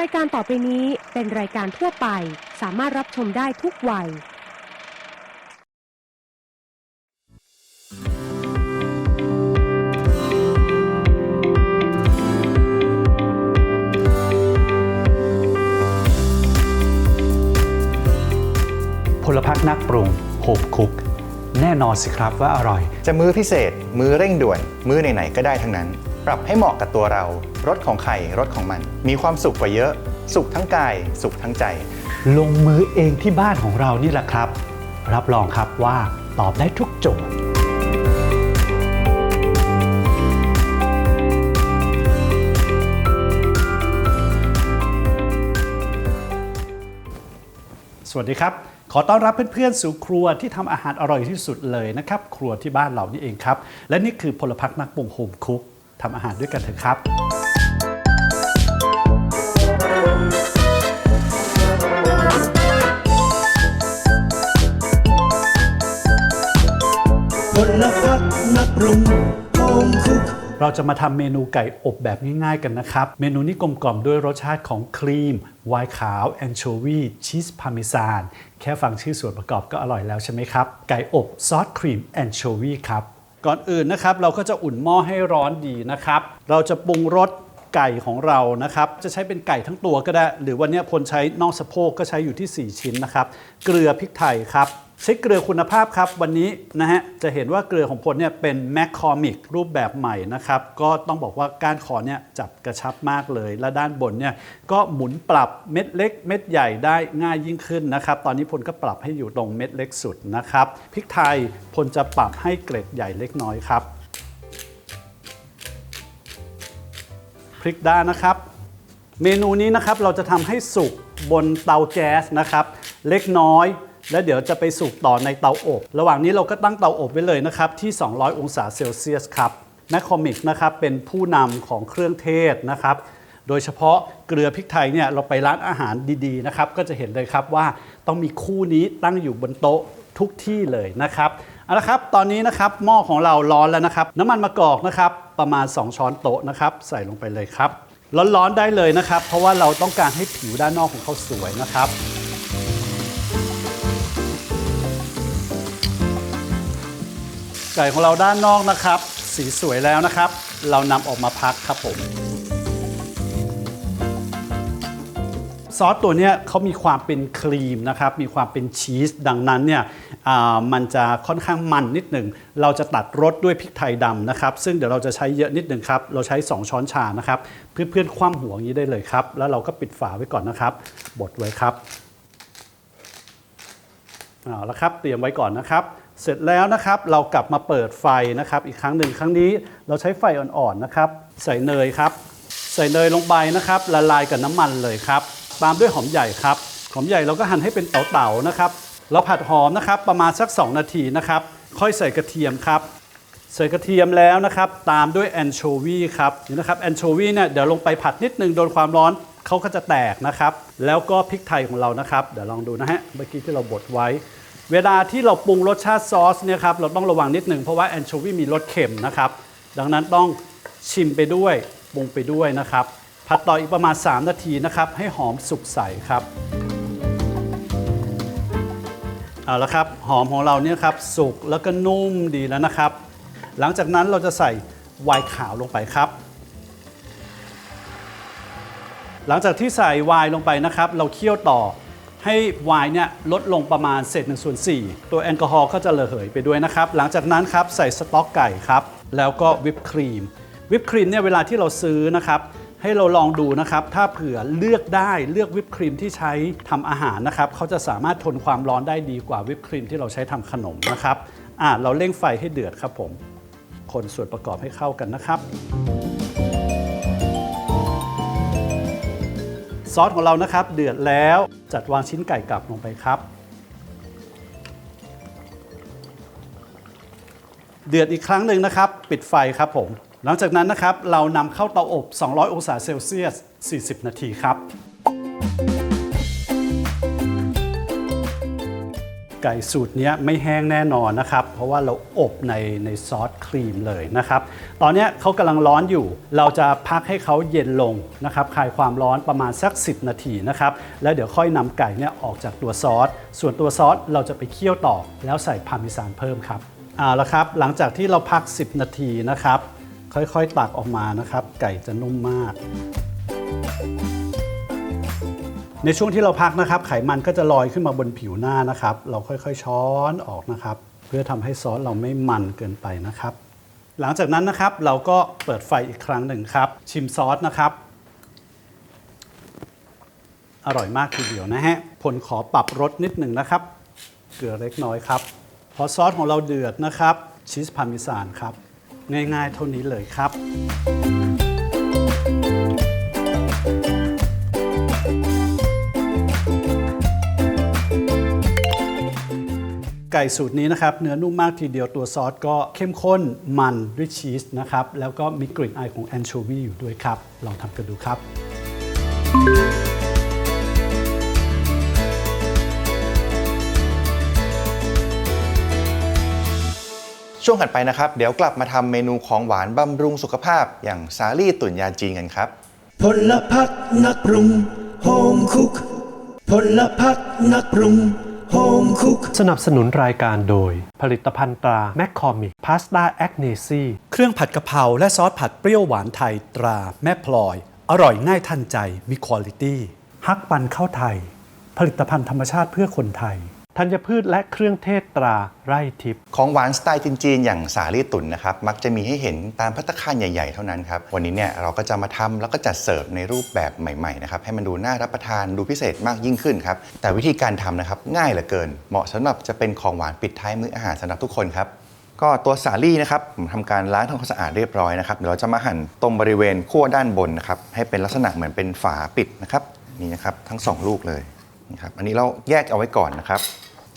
รายการต่อไปนี้เป็นรายการทั่วไป สามารถรับชมได้ทุกวัย พลพักนักปรุงโฮมคุก แน่นอนสิครับว่าอร่อย จะมื้อพิเศษ มื้อเร่งด่วน มื้อไหนๆก็ได้ทั้งนั้น ปรับให้เหมาะกับตัวเรา รสของใครรสของมัน มีความสุขกว่าเยอะ สุขทั้งกาย สุขทั้งใจ ลงมือเองที่บ้านของเรานี่แหละครับ รับรองครับว่าตอบได้ทุกโจทย์สวัสดีครับ ขอต้อนรับเพื่อนๆ สู่ครัวที่ทำอาหารอร่อยที่สุดเลยนะครับ ครัวที่บ้านเรานี่เองครับ และนี่คือพลพักนักปรุงโฮมคุก ทำอาหารด้วยกันเถอะครับพลพักนักปรุงโฮมคุก เราจะมาทำเมนูไก่อบแบบง่ายๆกันนะครับ เมนูนี้กลมกล่อมด้วยรสชาติของครีม ไวน์ขาว แอนโชวีชีสพาร์เมซาน แค่ฟังชื่อส่วนประกอบก็อร่อยแล้วใช่ไหมครับ ไก่อบซอสครีมแอนโชวีครับ ก่อนอื่นนะครับ เราก็จะอุ่นหม้อให้ร้อนดีนะครับ เราจะปรุงรสไก่ของเรานะครับ จะใช้เป็นไก่ทั้งตัวก็ได้ หรือวันนี้พลใช้น่องสะโพกก็ใช้อยู่ที่ 4 ชิ้นนะครับ เกลือพริกไทยครับ ใช้เกลือคุณภาพครับ วันนี้นะฮะจะเห็นว่าเกลือของพลเนี่ยเป็นแมคคอมิกรูปแบบใหม่นะครับ ก็ต้องบอกว่าก้านคอเนี่ยจับกระชับมากเลย และด้านบนเนี่ยก็หมุนปรับเม็ดเล็ก เม็ดใหญ่ได้ง่ายยิ่งขึ้นนะครับ ตอนนี้พลก็ปรับให้อยู่ตรงเม็ดเล็กสุดนะครับพริกไทยพลจะปรับให้เกร็ดใหญ่เล็กน้อยครับพริกด้านนะครับ เมนูนี้นะครับเราจะทำให้สุกบนเตาแก๊สนะครับ เล็กน้อย แล้วเดี๋ยวจะไปสุกต่อในเตาอบ ระหว่างนี้เราก็ตั้งเตาอบไว้เลยนะครับ ที่ 200 องศาเซลเซียสครับแมคคอมิกนะครับเป็นผู้นำของเครื่องเทศนะครับโดยเฉพาะเกลือพริกไทยเนี่ยเราไปร้านอาหารดีๆนะครับก็จะเห็นเลยครับว่าต้องมีคู่นี้ตั้งอยู่บนโต๊ะทุกที่เลยนะครับเอาละครับตอนนี้นะครับหม้อของเราร้อนแล้วนะครับ น้ำมันมะกอกนะครับประมาณ 2 ช้อนโต๊ะนะครับใส่ลงไปเลยครับ ร้อนๆได้เลยนะครับ เพราะว่าเราต้องการให้ผิวด้านนอกของเขาสวยนะครับ ไก่ของเราด้านนอกนะครับ สีสวยแล้วนะครับ เรานำออกมาพักครับผม ซอสตัวนี้เขามีความเป็นครีมนะครับ มีความเป็นชีส ดังนั้นเนี่ยมันจะค่อนข้างมันนิดหนึ่ง เราจะตัดรสด้วยพริกไทยดำนะครับ ซึ่งเดี๋ยวเราจะใช้เยอะนิดหนึ่งครับ เราใช้ 2 ช้อนชานะครับ เพื่อนๆคว่ำหัวอย่างนี้ได้เลยครับ แล้วเราก็ปิดฝาไว้ก่อนนะครับ บดไว้ครับ เอาละครับเตรียมไว้ก่อนนะครับ เสร็จแล้วนะครับเรากลับมาเปิดไฟนะครับ อีกครั้งหนึ่งครั้งนี้เราใช้ไฟอ่อนๆนะครับ ใส่เนยครับ ใส่เนยลงไปนะครับ ละลายกับน้ำมันเลยครับ ตามด้วยหอมใหญ่ครับหอมใหญ่เราก็หั่นให้เป็นเต๋าๆนะครับ เราผัดหอมนะครับประมาณสัก 2 นาทีนะครับ ค่อยใส่กระเทียมครับ ใส่กระเทียมแล้วนะครับ ตามด้วยแอนโชวีครับนี่นะครับแอนโชวีเนี่ยเดี๋ยวลงไปผัดนิดนึงโดนความร้อนเขาก็จะแตกนะครับ แล้วก็พริกไทยของเรานะครับ เดี๋ยวลองดูนะฮะเมื่อกี้ที่เราบดไว้ เวลาที่เราปรุงรสชาติซอสเนี่ยครับเราต้องระวังนิดหนึ่งเพราะว่าแอนโชวีมีรสเค็มนะครับ ดังนั้นต้องชิมไปด้วยปรุงไปด้วยนะครับ ผัดต่ออีกประมาณ 3 นาทีนะครับ ให้หอมสุกใสครับเอาละครับหอมของเราเนี่ยครับสุกแล้วก็นุ่มดีแล้วนะครับ หลังจากนั้นเราจะใส่ไวน์ขาวลงไปครับ หลังจากที่ใส่ไวน์ลงไปนะครับ เราเคี่ยวต่อ ให้ไวน์เนี่ยลดลงประมาณเศษ1ส่วน4ตัวแอลกอฮอล์ก็จะระเหยไปด้วยนะครับ หลังจากนั้นครับใส่สต๊อกไก่ครับ แล้วก็วิปครีม วิปครีมเนี่ยเวลาที่เราซื้อนะครับให้เราลองดูนะครับ ถ้าเผื่อเลือกได้เลือกวิปครีมที่ใช้ทำอาหารนะครับเขาจะสามารถทนความร้อนได้ดีกว่าวิปครีมที่เราใช้ทำขนมนะครับอ่าเราเร่งไฟให้เดือดครับผม คนส่วนประกอบให้เข้ากันนะครับ ซอสของเรานะครับ เดือดแล้วจัดวางชิ้นไก่กลับลงไปครับ เดือดอีกครั้งหนึ่งนะครับ ปิดไฟครับผม หลังจากนั้นนะครับเรานำเข้าเตาอบ 200 องศาเซลเซียส 40 นาทีครับ ไก่สูตรนี้ไม่แห้งแน่นอนนะครับ เพราะว่าเราอบในในซอสครีมเลยนะครับ ตอนนี้เขากำลังร้อนอยู่ เราจะพักให้เขาเย็นลงนะครับคลายความร้อนประมาณสัก 10 นาทีนะครับ แล้วเดี๋ยวค่อยนำไก่เนี่ยออกจากตัวซอส ส่วนตัวซอสเราจะไปเคี่ยวต่อ แล้วใส่พาร์เมซานเพิ่มครับเอาละครับ หลังจากที่เราพัก 10 นาทีนะครับ ค่อยๆตักออกมานะครับ ไก่จะนุ่มมาก ในช่วงที่เราพักนะครับ ไขมันก็จะลอยขึ้นมาบนผิวหน้านะครับ เราค่อยๆช้อนออกนะครับ เพื่อทำให้ซอสเราไม่มันเกินไปนะครับ หลังจากนั้นนะครับเราก็เปิดไฟอีกครั้งหนึ่งครับ ชิมซอสนะครับ อร่อยมากทีเดียวนะฮะผลขอปรับรสนิดหนึ่งนะครับ เกลือเล็กน้อยครับพอซอสของเราเดือดนะครับชีสพาร์เมซานครับ ง่ายๆเท่านี้เลยครับ ไก่สูตรนี้นะครับ เนื้อนุ่มมากทีเดียวตัวซอสก็เข้มข้นมันด้วยชีสนะครับ แล้วก็มีกลิ่นอายของแอนโชวีอยู่ด้วยครับ ลองทำกันดูครับ ช่วงถัดไปนะครับ เดี๋ยวกลับมาทำเมนูของหวานบำรุงสุขภาพ อย่างสาลี่ตุ๋นยาจีนกันครับ พลพักนักปรุงโฮมคุก พลพักนักปรุง โฮมคุกสนับสนุนรายการโดย ผลิตภัณฑ์ตราแมคคอมิกพาสต้าแอคเนซีเครื่องผัดกะเพราและซอสผัดเปรี้ยวหวานไทยตราแม่พลอย อร่อยง่ายทันใจมีคุณภาพฮักปันข้าวไทย ผลิตภัณฑ์ธรรมชาติเพื่อคนไทย ธัญพืชและเครื่องเทศตราไร่ทิพย์ของหวานสไตล์จีนๆอย่างสาลี่ตุ๋นนะครับมักจะมีให้เห็นตามพัตตาคารใหญ่ๆเท่านั้นครับวันนี้เนี่ยเราก็จะมาทำแล้วก็จัดเสิร์ฟในรูปแบบใหม่ๆนะครับให้มันดูน่ารับประทานดูพิเศษมากยิ่งขึ้นครับแต่วิธีการทำนะครับง่ายเหลือเกิน เหมาะสำหรับจะเป็นของหวานปิดท้ายมื้ออาหารสำหรับทุกคนครับก็ตัวสาลี่นะครับผมทำการล้างทำความสะอาดเรียบร้อยนะครับเดี๋ยวเราจะมาหั่นตรงบริเวณขั้วด้านบนนะครับให้เป็นลักษณะเหมือนเป็นฝาปิดนะครับนี่นะครับทั้งสองลูกเลยนี่ครับอันนี้เราแยกเอาไว้ก่อนนะครับ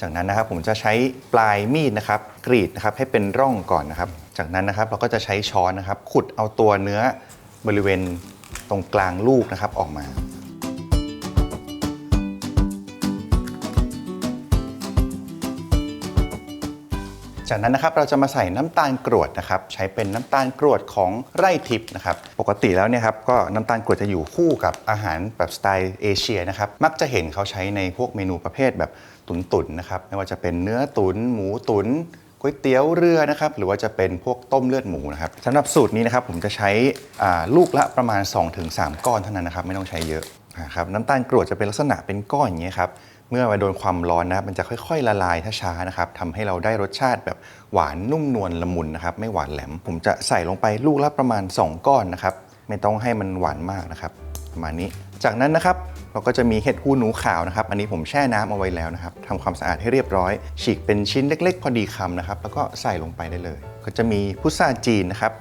จากนั้นนะครับผมจะใช้ปลายมีดนะครับกรีดนะครับให้เป็นร่องก่อนนะครับ จากนั้นนะครับเราก็จะใช้ช้อนนะครับ ขุดเอาตัวเนื้อบริเวณตรงกลางลูกนะครับออกมาจากนั้นนะครับเราจะมาใส่น้ำตาลกรวดนะครับ ใช้เป็นน้ำตาลกรวดของไร่ทิพย์นะครับ ปกติแล้วเนี่ยครับก็น้ำตาลกรวดจะอยู่คู่กับอาหารแบบสไตล์เอเชียนะครับ มักจะเห็นเขาใช้ในพวกเมนูประเภทแบบ ตุ๋นๆนะครับไม่ว่าจะเป็นเนื้อตุนหมูตุนก๋วยเตี๋ยวเรือนะครับหรือว่าจะเป็นพวกต้มเลือดหมูนะครับสำหรับสูตรนี้นะครับผมจะใช้ลูกละประมาณ 2-3 ก้อนเท่านั้นนะครับไม่ต้องใช้เยอะนะครับน้ำตาลกรวดจะเป็นลักษณะเป็นก้อนอย่างนี้ยครับเมื่อมาโดนความร้อนนะครับมันจะค่อยๆ ละลายช้าๆนะครับทำให้เราได้รสชาติแบบหวานนุ่มนวลละมุนนะครับไม่หวานแหลม ผมจะใส่ลงไปลูกละประมาณ 2 ก้อนนะครับไม่ต้องให้มันหวานมากนะครับประมาณนี้ จากนั้นนะครับเราก็จะมีเห็ดหูหนูขาวนะครับ อันนี้ผมแช่น้ำเอาไว้แล้วนะครับทำความสะอาดให้เรียบร้อย ฉีกเป็นชิ้นเล็ก ๆ พอดีคำนะครับ แล้วก็ใส่ลงไปได้เลย ก็จะมีพุทราจีนนะครับ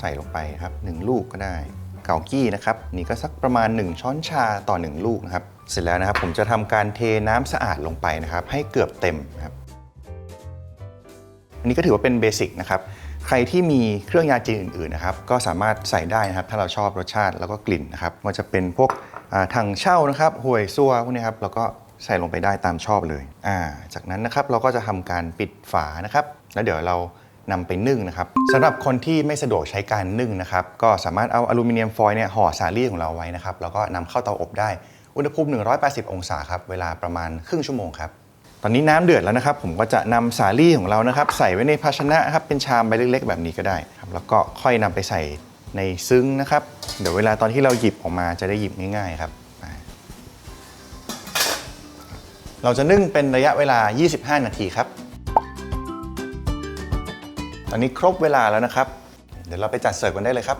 ใส่ลงไปครับหนึ่งลูกก็ได้ เกากี้นะครับ นี่ก็สักประมาณ 1 ช้อนชาต่อ 1 ลูกนะครับ เสร็จแล้วนะครับผมจะทำการเทน้ำสะอาดลงไปนะครับ ให้เกือบเต็มครับ อันนี้ก็ถือว่าเป็นเบสิกนะครับใครที่มีเครื่องยาจีนอื่นๆนะครับ ก็สามารถใส่ได้นะครับ ถ้าเราชอบรสชาติแล้วก็กลิ่นนะครับมันจะเป็นพวก ถังเช่านะครับห่วยซัวพวกนี้ครับเราก็ใส่ลงไปได้ตามชอบเลยอ่าจากนั้นนะครับเราก็จะทำการปิดฝานะครับ แล้วเดี๋ยวเรานำไปนึ่งนะครับสำหรับคนที่ไม่สะดวกใช้การนึ่งนะครับ ก็สามารถเอาอลูมิเนียมฟอยล์เนี่ยห่อสาลี่ของเราไว้นะครับแล้วก็นำเข้าเตาอบได้อุณหภูมิ 180 องศาครับเวลาประมาณครึ่งชั่วโมงครับตอนนี้น้ำเดือดแล้วนะครับ ผมก็จะนำสาลี่ของเรานะครับ ใส่ไว้ในภาชนะครับเป็นชามใบเล็ก ๆ แบบนี้ก็ได้ครับแล้วก็ค่อยนำไปใส่ ในซึ้งนะครับ เดี๋ยวเวลาตอนที่เราหยิบออกมาจะได้หยิบง่ายๆครับ เราจะนึ่งเป็นระยะเวลา 25 นาทีครับ ตอนนี้ครบเวลาแล้วนะครับ เดี๋ยวเราไปจัดเสิร์ฟกันได้เลยครับ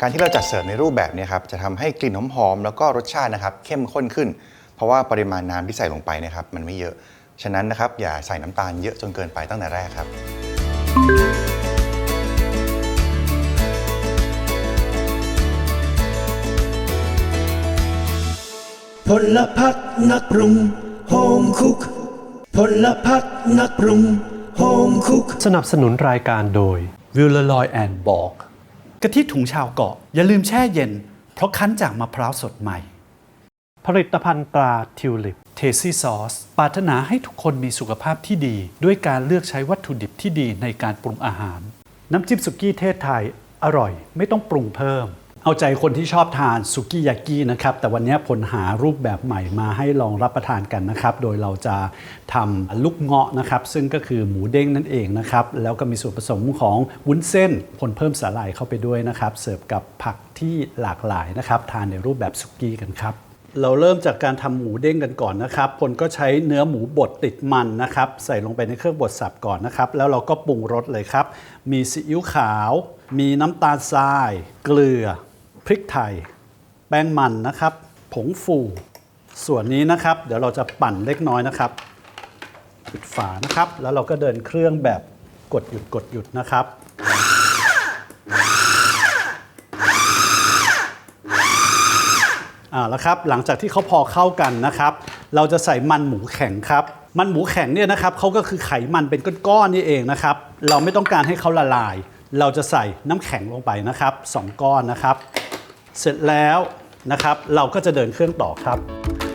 การที่เราจัดเสิร์ฟในรูปแบบนี้ครับจะทำให้กลิ่นหอมๆแล้วก็รสชาตินะครับเข้มข้นขึ้น เพราะว่าปริมาณน้ำที่ใส่ลงไปนะครับมันไม่เยอะ ฉะนั้นนะครับอย่าใส่น้ำตาลเยอะจนเกินไปตั้งแต่แรกครับ พลพักนักปรุงโฮมคุกพลพักนักปรุงโฮมคุกสนับสนุนรายการโดยวิลลอยแอนบอกกะทิถุงชาวเกาะ อย่าลืมแช่เย็น เพราะคั้นจากมะพร้าวสดใหม่ ผลิตภัณฑ์ตราทิวลิป เทซี่ซอสปรารถนาให้ทุกคนมีสุขภาพที่ดี ด้วยการเลือกใช้วัตถุดิบที่ดีในการปรุงอาหาร น้ำจิ้มสุกี้เทศไทยอร่อย ไม่ต้องปรุงเพิ่ม เอาใจคนที่ชอบทานสุกี้ยากินะครับ แต่วันนี้ผลหารูปแบบใหม่มาให้ลองรับประทานกันนะครับ โดยเราจะทำลูกเงาะนะครับ ซึ่งก็คือหมูเด้งนั่นเองนะครับ แล้วก็มีส่วนผสมของวุ้นเส้นผลเพิ่มสาหร่ายเข้าไปด้วยนะครับ เสิร์ฟกับผักที่หลากหลายนะครับ ทานในรูปแบบสุกี้กันครับ เราเริ่มจากการทำหมูเด้งกันก่อนนะครับพลก็ใช้เนื้อหมูบดติดมันนะครับ ใส่ลงไปในเครื่องบดสับก่อนนะครับ แล้วเราก็ปรุงรสเลยครับ มีซีอิ๊วขาว มีน้ำตาลทราย เกลือ พริกไทย แป้งมันนะครับ ผงฟู ส่วนนี้นะครับ เดี๋ยวเราจะปั่นเล็กน้อยนะครับ ปิดฝานะครับ แล้วเราก็เดินเครื่องแบบกดหยุดกดหยุดนะครับ อ่าแล้วครับหลังจากที่เขาพอเข้ากันนะครับ เราจะใส่มันหมูแข็งครับ มันหมูแข็งเนี่ยนะครับเขาก็คือไขมันเป็นก้อนๆนี่เองนะครับ เราไม่ต้องการให้เขาละลาย เราจะใส่น้ำแข็งลงไปนะครับสองก้อนนะครับ เสร็จแล้วนะครับ เราก็จะเดินเครื่องต่อครับ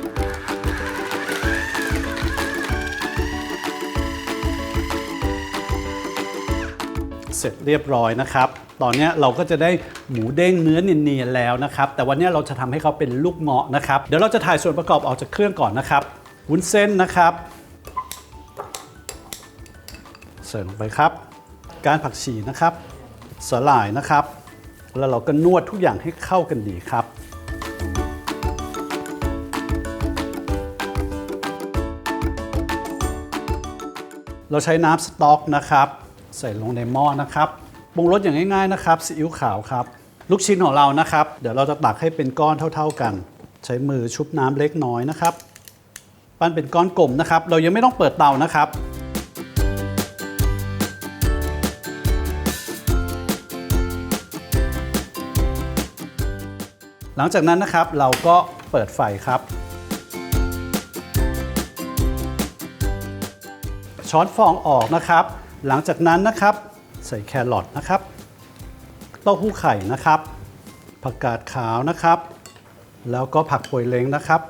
สร็จเรียบร้อยนะครับ ตอนนี้เราก็จะได้หมูเด้งเนื้อเนียนๆแล้วนะครับ แต่วันนี้เราจะทำให้เขาเป็นลูกเงาะนะครับ เดี๋ยวเราจะถ่ายส่วนประกอบออกจากเครื่องก่อนนะครับวุ้นเส้นนะครับ เสร์ฟลงไปครับ การผักชีนะครับสลายนะครับ แล้วเราก็นวดทุกอย่างให้เข้ากันดีครับเราใช้น้ำสต๊อกนะครับ ใส่ลงในหม้อนะครับปรุงรสอย่างง่ายๆนะครับซีอิ๊วขาวครับลูกชิ้นของเรานะครับ เดี๋ยวเราจะตักให้เป็นก้อนเท่า ๆกัน ใช้มือชุบน้ำเล็กน้อยนะครับ ปั้นเป็นก้อนกลมนะครับ เรายังไม่ต้องเปิดเตานะครับหลังจากนั้นนะครับเราก็เปิดไฟครับ ช้อนฟองออกนะครับ หลังจากนั้นนะครับ ใส่แครอทนะครับเต้าหู้ไข่นะครับ ผักกาดขาวนะครับ แล้วก็ผักโปยเล้งนะครับ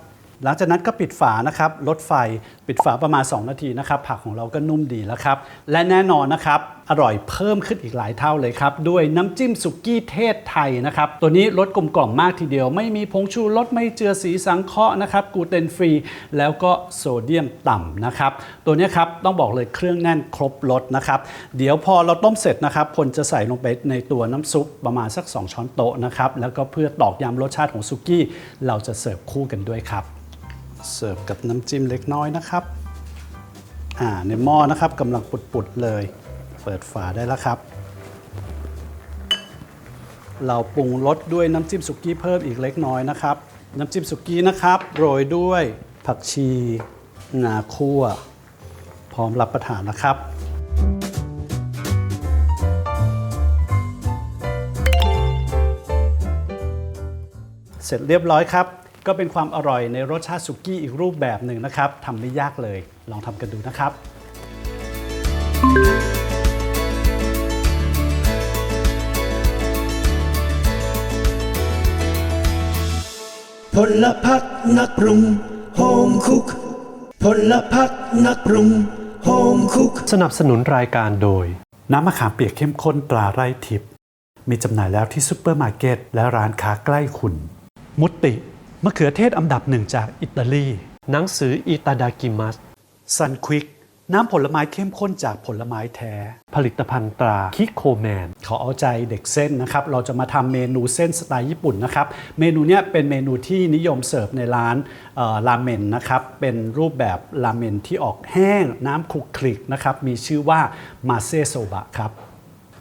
หลังจากนั้นก็ปิดฝานะครับลดไฟปิดฝาประมาณ 2 นาทีนะครับ ผักของเราก็นุ่มดีแล้วครับ และแน่นอนนะครับ อร่อยเพิ่มขึ้นอีกหลายเท่าเลยครับ ด้วยน้ำจิ้มสุกี้เทศไทยนะครับ ตัวนี้รสกลมกล่อมมากทีเดียว ไม่มีผงชูรสไม่เจือสีสังเคราะห์นะครับกูเตนฟรี แล้วก็โซเดียมต่ำนะครับ ตัวนี้ครับต้องบอกเลยเครื่องแน่นครบรสนะครับ เดี๋ยวพอเราต้มเสร็จนะครับพลจะใส่ลงไปในตัวน้ำซุปประมาณสัก 2 ช้อนโต๊ะนะครับแล้วก็เพื่อตอกย้ำรสชาติของสุกี้เราจะเสิร์ฟคู่กันด้วยครับ เสิร์ฟกับน้ำจิ้มเล็กน้อยนะครับอ่าในหม้อนะครับกำลังปุดๆเลย เปิดฝาได้แล้วครับ เราปรุงรสด้วยน้ำจิ้มสุกี้เพิ่มอีกเล็กน้อยนะครับ น้ำจิ้มสุกี้นะครับ โรยด้วยผักชีงาคั่ว พร้อมรับประทานนะครับเสร็จเรียบร้อยครับ ก็เป็นความอร่อยในรสชาติสุกี้อีกรูปแบบหนึ่งนะครับทำไม่ยากเลย ลองทำกันดูนะครับ พลพักนักปรุงโฮมคุกพลพักนักปรุงโฮมคุกสนับสนุนรายการโดย น้ำมะขามเปียกเข้มข้นตราไร่ทิพย์มีจำหน่ายแล้วที่ซูเปอร์มาร์เก็ตและร้านค้าใกล้คุณ มุตติ มะเขือเทศอันดับหนึ่งจากอิตาลี หนังสืออิตาดากิมัสซันควิกน้ำผลไม้เข้มข้นจากผลไม้แท้ ผลิตภัณฑ์ตราคิโคแมนเขาเอาใจเด็กเส้นนะครับ เราจะมาทำเมนูเส้นสไตล์ญี่ปุ่นนะครับ เมนูเนี้ยเป็นเมนูที่นิยมเสิร์ฟในร้านเอ่อราเมนนะครับ เป็นรูปแบบราเมนที่ออกแห้งน้ำคลุกคลิกนะครับ มีชื่อว่ามาเซโซบะครับ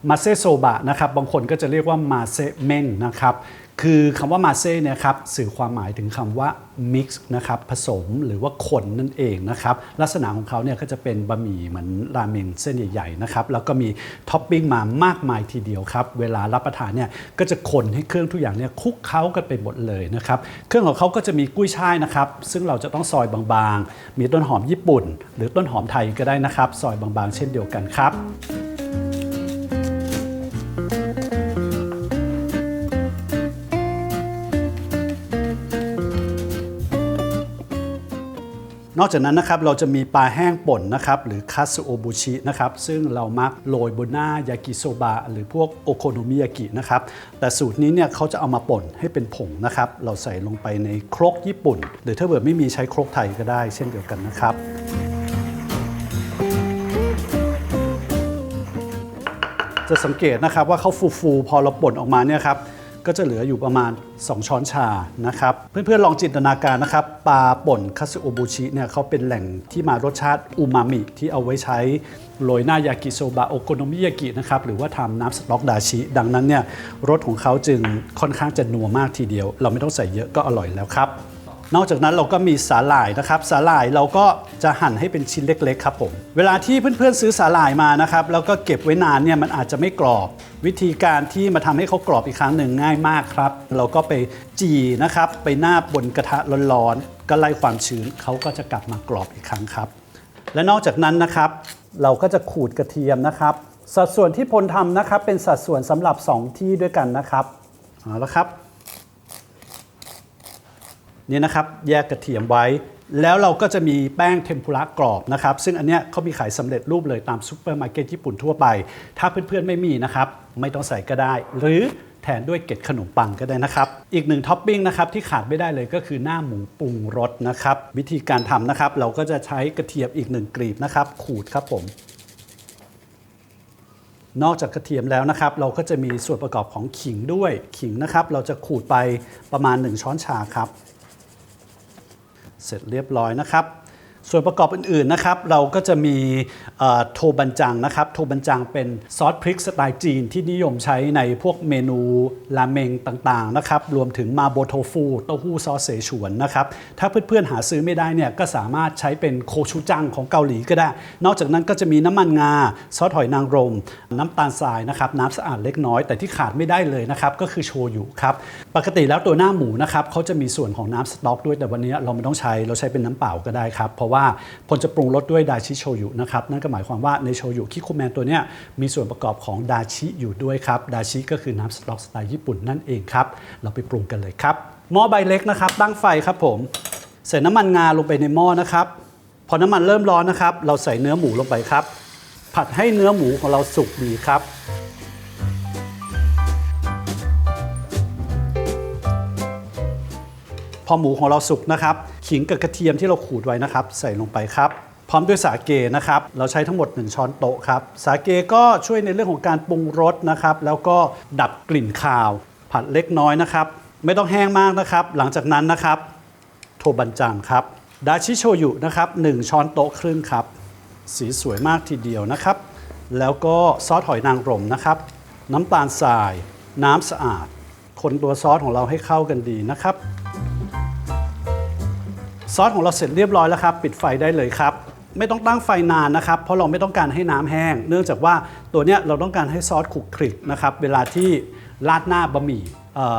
มาเซโซบะนะครับ บางคนก็จะเรียกว่ามาเซเมนนะครับ คือคำว่ามาเซเนี่ยครับสื่อความหมายถึงคำว่า mix นะครับผสมหรือว่าคนนั่นเองนะครับลักษณะของเขาเนี่ยก็จะเป็นบะหมี่เหมือนราเมนเส้นใหญ่ๆนะครับแล้วก็มีท็อปปิ้งมามากมายทีเดียวครับเวลารับประทานเนี่ยก็จะคนให้เครื่องทุกอย่างเนี่ยคุกเคล้ากันไปหมดเลยนะครับเครื่องของเขาก็จะมีกุ้ยช่ายนะครับซึ่งเราจะต้องซอยบางๆ มีต้นหอมญี่ปุ่น หรือต้นหอมไทยก็ได้นะครับซอยบางๆ เช่นเดียวกันครับ นอกจากนั้นนะครับเราจะมีปลาแห้งป่นนะครับหรือคาสโอบุชินะครับซึ่งเรามักโรยบนหน้ายากิโซบะหรือพวกโอโคโนมิยากินะครับแต่สูตรนี้เนี่ยเขาจะเอามาป่นให้เป็นผงนะครับเราใส่ลงไปในครกญี่ปุ่น หรือถ้าเกิดไม่มีใช้ครกไทยก็ได้ เช่นเดียวกันนะครับจะสังเกตนะครับว่าเขาฟูๆพอเราป่นออกมาเนี่ยครับ ก็จะเหลืออยู่ประมาณ 2 ช้อนชานะครับ เพื่อนๆ ลองจินตนาการนะครับปลาป่นคาสึโอบุชิเนี่ยเขาเป็นแหล่งที่มารสชาติอูมามิที่เอาไว้ใช้โรยหน้ายากิโซบะโอโกโนมิยากินะครับหรือว่าทำน้ำสต๊อกดาชิ ดังนั้นเนี่ยรสของเขาจึงค่อนข้างจะนัวมากทีเดียว เราไม่ต้องใส่เยอะก็อร่อยแล้วครับ นอกจากนั้นเราก็มีสาหร่ายนะครับสาหร่ายเราก็จะหั่นให้เป็นชิ้นเล็กๆครับผมเวลาที่เพื่อนๆซื้อสาหร่ายมานะครับแล้วก็เก็บไว้นานเนี่ยมันอาจจะไม่กรอบ วิธีการที่มาทำให้เขากรอบอีกครั้งหนึ่งง่ายมากครับ เราก็ไปจีนะครับไปหน้าบบนกระทะร้อนๆก็ไล่ความชื้นเขาก็จะกลับมากรอบอีกครั้งครับ และนอกจากนั้นนะครับ เราก็จะขูดกระเทียมนะครับ สัดส่วนที่พลทำนะครับ เป็นสัดส่วนสำหรับ 2 ที่ด้วยกันนะครับเอาละครับ นี่นะครับแยกกระเทียมไว้ แล้วเราก็จะมีแป้งเทมปุระกรอบนะครับ ซึ่งอันเนี้ยเขามีขายสำเร็จรูปเลยตามซูเปอร์มาร์เก็ตญี่ปุ่นทั่วไป ถ้าเพื่อนๆไม่มีนะครับ ไม่ต้องใส่ก็ได้ หรือแทนด้วยเกล็ดขนมปังก็ได้นะครับ อีกหนึ่งท็อปปิ้งนะครับที่ขาดไม่ได้เลยก็คือหน้าหมูปรุงรสนะครับ วิธีการทำนะครับ เราก็จะใช้กระเทียมอีกหนึ่งกลีบนะครับ ขูดครับผม นอกจากกระเทียมแล้วนะครับ เราก็จะมีส่วนประกอบของขิงด้วยขิงนะครับ เราจะขูดไปประมาณ 1 ช้อนชาครับ เสร็จเรียบร้อยนะครับ ส่วนประกอบอื่นๆนะครับเราก็จะมีโทบันจังนะครับโทบันจังเป็นซอสพริกสไตล์จีนที่นิยมใช้ในพวกเมนูราเมงต่างๆนะครับรวมถึงมาโบโทฟูเต้าหู้ซอสเสฉวนนะครับถ้าเพื่อนๆหาซื้อไม่ได้เนี่ยก็สามารถใช้เป็นโคชูจังของเกาหลีก็ได้ นอกจากนั้นก็จะมีน้ำมันงาซอสหอยนางรม น้ำตาลทรายนะครับน้ำสะอาดเล็กน้อยแต่ที่ขาดไม่ได้เลยนะครับก็คือโชยุครับปกติแล้วตัวหน้าหมูนะครับเขาจะมีส่วนของน้ำสต๊อกด้วยแต่วันนี้เราไม่ต้องใช้เราใช้เป็นน้ำเปล่าก็ได้ครับเพราะว่าพลจะปรุงรสด้วยดาชิโชยุนะครับนั่นก็หมายความว่าในโชยุคิคุแมนตัวเนี้ยมีส่วนประกอบของดาชิอยู่ด้วยครับดาชิก็คือน้ำสต๊อกสไตล์ญี่ปุ่นนั่นเองครับเราไปปรุงกันเลยครับหม้อใบเล็กนะครับตั้งไฟครับผมใส่น้ำมันงาลงไปในหม้อนะครับพอน้ำมันเริ่มร้อนนะครับ เราใส่เนื้อหมูลงไปครับ ผัดให้เนื้อหมูของเราสุกดีครับ พอหมูของเราสุกนะครับขิงกับกระเทียมที่เราขูดไว้นะครับใส่ลงไปครับ พร้อมด้วยสาเกนะครับเราใช้ทั้งหมด 1 ช้อนโต๊ะครับสาเกก็ช่วยในเรื่องของการปรุงรสนะครับแล้วก็ดับกลิ่นคาว ผัดเล็กน้อยนะครับ ไม่ต้องแห้งมากนะครับ หลังจากนั้นนะครับ โทบันจังครับดาชิโชยุนะครับ1ช้อนโต๊ะครึ่งครับ สีสวยมากทีเดียวนะครับ แล้วก็ซอสหอยนางรมนะครับ น้ำตาลทราย น้ำสะอาด คนตัวซอสของเราให้เข้ากันดีนะครับ ซอสของเราเสร็จเรียบร้อยแล้วครับ ปิดไฟได้เลยครับ ไม่ต้องตั้งไฟนานนะครับ เพราะเราไม่ต้องการให้น้ำแห้ง เนื่องจากว่าตัวเนี้ยเราต้องการให้ซอสขลุกคลิกนะครับ เวลาที่ราดหน้าบะหมี่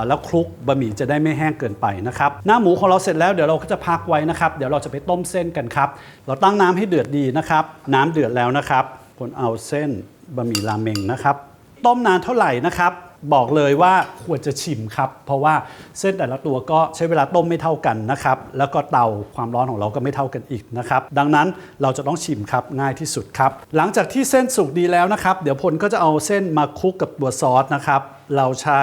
แล้วคลุกบะหมี่จะได้ไม่แห้งเกินไปนะครับ หน้าหมูของเราเสร็จแล้วเดี๋ยวเราก็จะพักไว้นะครับ เดี๋ยวเราจะไปต้มเส้นกันครับ เราตั้งน้ำให้เดือดดีนะครับ น้ำเดือดแล้วนะครับคนเอาเส้นบะหมี่ราเมงนะครับ ต้มนานเท่าไหร่นะครับ บอกเลยว่าควรจะชิมครับ เพราะว่าเส้นแต่ละตัวก็ใช้เวลาต้มไม่เท่ากันนะครับ แล้วก็เตาความร้อนของเราก็ไม่เท่ากันอีกนะครับ ดังนั้นเราจะต้องชิมครับง่ายที่สุดครับ หลังจากที่เส้นสุกดีแล้วนะครับ เดี๋ยวพลก็จะเอาเส้นมาคลุกกับตัวซอสนะครับ เราใช้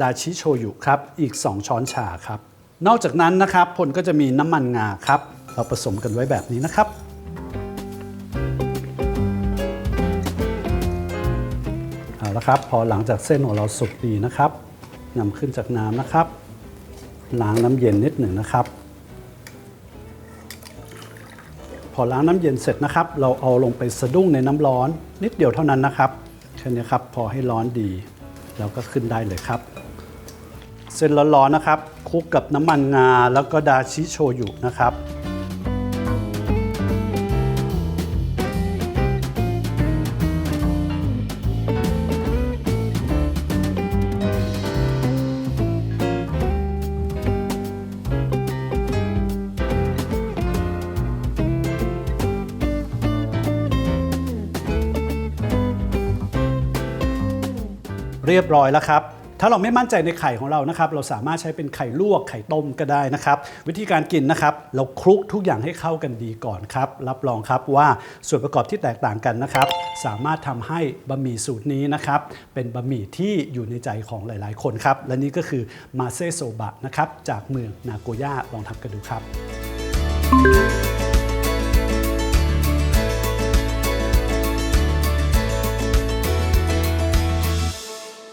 ดาชิโชยุครับอีก 2 ช้อนชาครับ นอกจากนั้นนะครับพลก็จะมีน้ำมันงาครับ เราผสมกันไว้แบบนี้นะครับะครับ พอหลังจากเส้นของเราสุกดีนะครับนำขึ้นจากน้ำนะครับล้างน้ำเย็นนิดหนึ่งนะครับ พอล้างน้ำเย็นเสร็จนะครับ เราเอาลงไปสะดุ้งในน้ำร้อน นิดเดียวเท่านั้นนะครับแค่นี้ครับพอให้ร้อนดีแล้วก็ขึ้นได้เลยครับเส้นร้อนๆนะครับคลุกกับน้ำมันงาแล้วก็ดาชิโชยุนะครับ รียบร้อยแล้วครับ ถ้าเราไม่มั่นใจในไข่ของเรานะครับ เราสามารถใช้เป็นไข่ลวกไข่ต้มก็ได้นะครับ วิธีการกินนะครับ เราคลุกทุกอย่างให้เข้ากันดีก่อนครับ รับรองครับว่าส่วนประกอบที่แตกต่างกันนะครับ สามารถทำให้บะหมี่สูตรนี้นะครับ เป็นบะหมี่ที่อยู่ในใจของหลาย ๆ คนครับ และนี่ก็คือมาเซโซบะนะครับจากเมืองนาโกย่าลองทำกันดูครับ